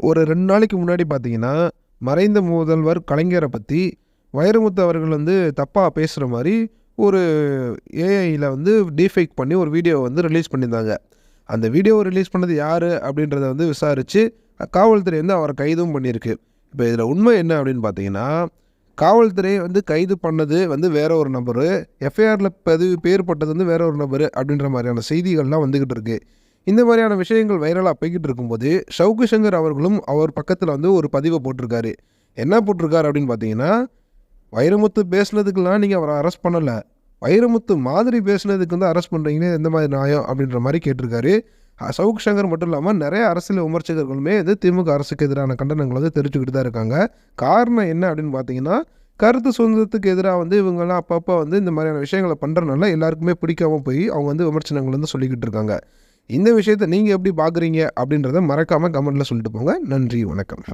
ஒரு ரெண்டு நாளைக்கு முன்னாடி பார்த்தீங்கன்னா மறைந்த முதல்வர் கலைஞரை பற்றி வைரமுத்து அவர்கள் வந்து தப்பாக பேசுகிற மாதிரி ஒரு ஏஐயில் வந்து டீஃபேக் பண்ணி ஒரு வீடியோ வந்து ரிலீஸ் பண்ணியிருந்தாங்க. அந்த வீடியோவை ரிலீஸ் பண்ணது யார் அப்படின்றத வந்து விசாரித்து காவல்துறை வந்து அவரை கைதும் பண்ணியிருக்கு. இப்போ இதில் உண்மை என்ன அப்படின்னு பார்த்தீங்கன்னா காவல்துறை வந்து கைது பண்ணது வந்து வேற ஒரு நபர் எஃப்ஐஆரில் பதிவு பேர் பட்டது வந்து வேற ஒரு நபர் அப்படின்ற மாதிரியான செய்திகள்லாம் வந்துக்கிட்டு இருக்குது இந்த மாதிரியான விஷயங்கள் வைரலாக போய்கிட்டு இருக்கும்போது ஷவுக்கு சங்கர் அவர்களும் அவர் பக்கத்தில் வந்து ஒரு பதிவை போட்டிருக்காரு. என்ன போட்டிருக்காரு அப்படின்னு பார்த்தீங்கன்னா வைரமுத்து பேசுனதுக்கெல்லாம் நீங்கள் அவரை அரெஸ்ட் பண்ணலை. வைரமுத்து மாதிரி பேசுனதுக்கு வந்து அரெஸ்ட் பண்ணுறீங்களே எந்த மாதிரி நியாயம் அப்படின்ற மாதிரி கேட்டிருக்காரு. அஹ் சவுக் சங்கர் மட்டும் இல்லாமல் நிறைய அரசியல் விமர்சகர்களுமே வந்து திமுக அரசுக்கு எதிரான கண்டனங்களை வந்து தெரிவிச்சுக்கிட்டு தான் இருக்காங்க. காரணம் என்ன அப்படின்னு பார்த்தீங்கன்னா கருத்து சுதந்திரத்துக்கு எதிராக வந்து இவங்கெல்லாம் அப்பப்போ வந்து இந்த மாதிரியான விஷயங்களை பண்ணுறனால எல்லாருக்குமே பிடிக்காம போய் அவங்க வந்து விமர்சனங்கள் வந்து சொல்லிக்கிட்டு இருக்காங்க. இந்த விஷயத்தை நீங்கள் எப்படி பார்க்குறீங்க அப்படின்றத மறக்காமல் கமெண்ட்டில் சொல்லிட்டு போங்க. நன்றி வணக்கம்.